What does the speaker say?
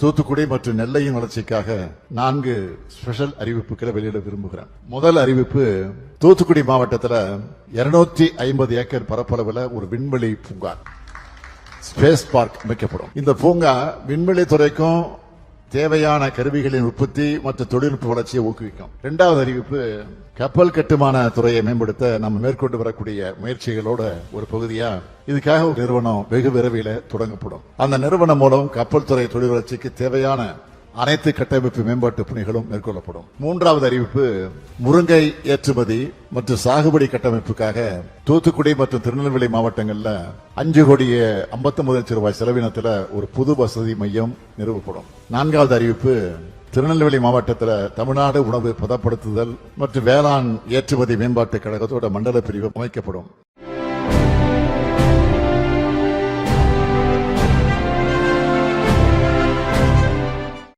தூத்துக்குடி மற்றும் நெல்லையின் வளர்ச்சிக்காக நான்கு ஸ்பெஷல் அறிவிப்புகளை வெளியிட விரும்புகிறேன். முதல் அறிவிப்பு தூத்துக்குடி மாவட்டத்தில் 250 ஐம்பது ஏக்கர் பரப்பளவில் ஒரு விண்வெளி பூங்கா ஸ்பேஸ் பார்க் அமைக்கப்படும். இந்த பூங்கா விண்வெளி துறைக்கும் தேவையான கருவிகளின் உற்பத்தி மற்றும் தொழில்நுட்ப வளர்ச்சியை ஊக்குவிக்கும். இரண்டாவது அறிவிப்பு கப்பல் கட்டுமான துறையை மேம்படுத்த நம்ம மேற்கொண்டு வரக்கூடிய முயற்சிகளோட ஒரு பகுதியா இதுக்காக ஒரு நிறுவனம் வெகு விரைவில் தொடங்கப்படும். அந்த நிறுவனம் மூலம் கப்பல் துறை தொழில் வளர்ச்சிக்கு தேவையான அனைத்து கட்டமைப்பு மேம்பாட்டு பணிகளும் மேற்கொள்ளப்படும். மூன்றாவது அறிவிப்பு முருங்கை ஏற்றுமதி மற்றும் சாகுபடி கட்டமைப்புக்காக தூத்துக்குடி மற்றும் திருநெல்வேலி மாவட்டங்களில் அஞ்சு கோடியே ஐம்பத்தி லட்சம் ரூபாய் செலவினத்தில் ஒரு புது வசதி மையம் நிறுவப்படும். நான்காவது அறிவிப்பு திருநெல்வேலி மாவட்டத்தில் தமிழ்நாடு உணவு பதப்படுத்துதல் மற்றும் வேளாண் ஏற்றுமதி மேம்பாட்டு கழகத்தோட மண்டல பிரிவு அமைக்கப்படும்.